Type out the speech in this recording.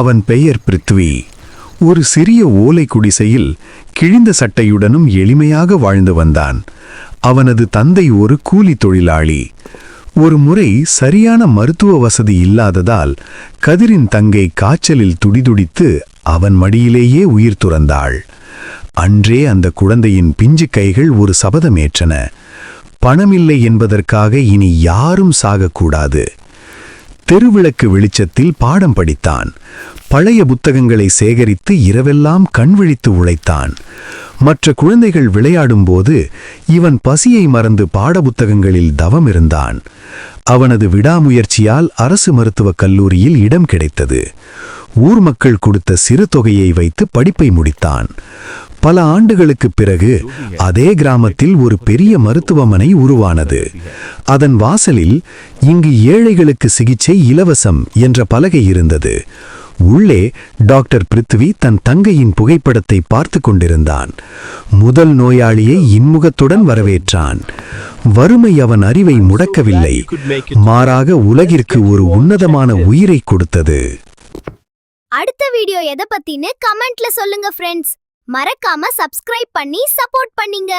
அவன் பெயர் பிருத்வி. ஒரு சிறிய ஓலை குடிசையில் கிழிந்த சட்டையுடனும் எளிமையாக வாழ்ந்து வந்தான். அவனது தந்தை ஒரு கூலி தொழிலாளி. ஒரு முறை சரியான மருத்துவ வசதி இல்லாததால் கதிரின் தங்கை காய்ச்சலில் துடிதுடித்து அவன் மடியிலேயே உயிர் துறந்தாள். அன்றே அந்த குழந்தையின் பிஞ்சு கைகள் ஒரு சபதமேற்றன பணமில்லை என்பதற்காக இனி யாரும் சாகக்கூடாது. தெருவிளக்கு வெளிச்சத்தில் பாடம் படித்தான். பழைய புத்தகங்களை சேகரித்து இரவெல்லாம் கண்விழித்து உழைத்தான். மற்ற குழந்தைகள் விளையாடும்போது இவன் பசியை மறந்து பாடபுத்தகங்களில் தவம் இருந்தான். அவனது விடாமுயற்சியால் அரசு மருத்துவக் கல்லூரியில் இடம் கிடைத்தது. ஊர் மக்கள் கொடுத்த சிறு தொகையை வைத்து படிப்பை முடித்தான். பல ஆண்டுகளுக்குப் பிறகு அதே கிராமத்தில் ஒரு பெரிய மருத்துவமனை உருவானது. அதன் வாசலில் இங்கு ஏழைகளுக்கு சிகிச்சை இலவசம் என்ற பலகை இருந்தது. உள்ளே டாக்டர் பிருத்வி தன் தங்கையின் புகைப்படத்தை பார்த்து கொண்டிருந்தான். முதல் நோயாளியை இன்முகத்துடன் வரவேற்றான். வறுமை அவன் அறிவை முடக்கவில்லை. மாறாக உலகிற்கு ஒரு உன்னதமான உயிரை கொடுத்தது. அடுத்த வீடியோ எதை பத்தின்னு கமெண்ட்ல சொல்லுங்க ஃப்ரெண்ட்ஸ் மறக்காம சப்ஸ்கிரைப் பண்ணி சப்போர்ட் பண்ணீங்க.